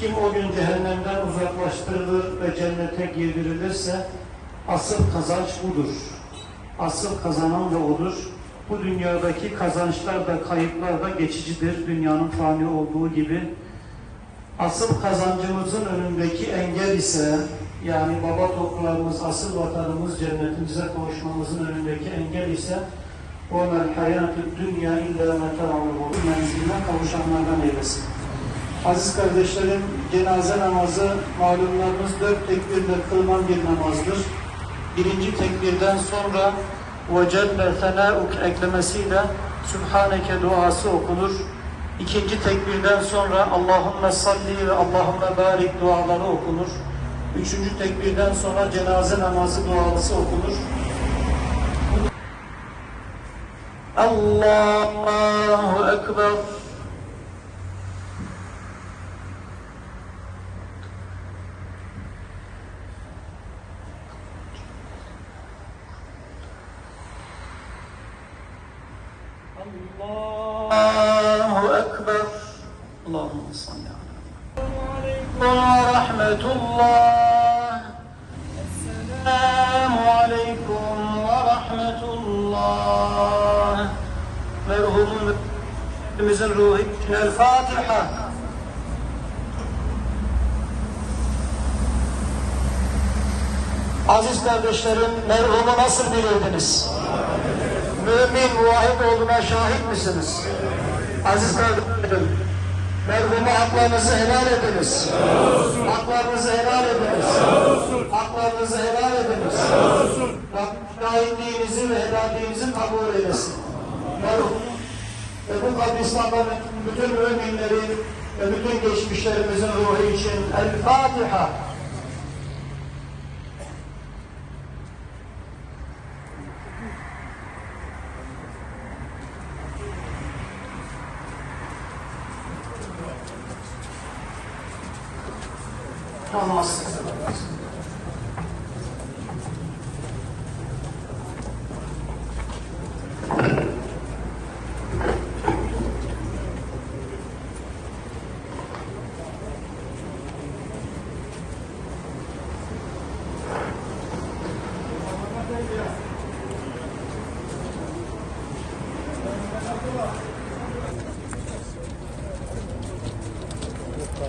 Kim o gün cehennemden uzaklaştırılır ve cennete girdirilirse asıl kazanç budur. Asıl kazanan da odur. Bu dünyadaki kazançlar da kayıplar da geçicidir. Dünyanın fani olduğu gibi. Asıl kazancımızın önündeki engel ise yani baba toprağımız, asıl vatanımız cennetimize kavuşmamızın önündeki engel ise وَمَا الْحَيَاتُ الدُّنْيَا اِلَّا مَتَاعُ menziline kavuşanlardan eylesin. Aziz kardeşlerim, cenaze namazı malumlarımız dört tekbirle kılınan bir namazdır. Birinci tekbirden sonra ve celle fenauk eklemesiyle Sübhaneke duası okunur. İkinci tekbirden sonra Allahümme salli ve Allahümme barik duaları okunur. Üçüncü tekbirden sonra cenaze namazı duası okunur. Allahu Ekber. Allahu Ekber. Allahümme salli ala. Rahmetullah. Esselamu aleyküm ve rahmetullah. Merhumun ruhu için El Fatiha. Aziz kardeşlerim, merhumu nasıl bilirdiniz? Mümin, muvahhid şahit misiniz? Aziz kardeşlerim, merhumu haklarınızı helal ediniz. Haklarınızı helal ediniz. Haklarınızı helal ediniz. Rabbim şahitliğinizi ve helalliğinizi kabul eylesin. Merhum ve bu kabristanların bütün müminleri ve bütün geçmişlerimizin ruhu için El Fatiha. Então, nossa,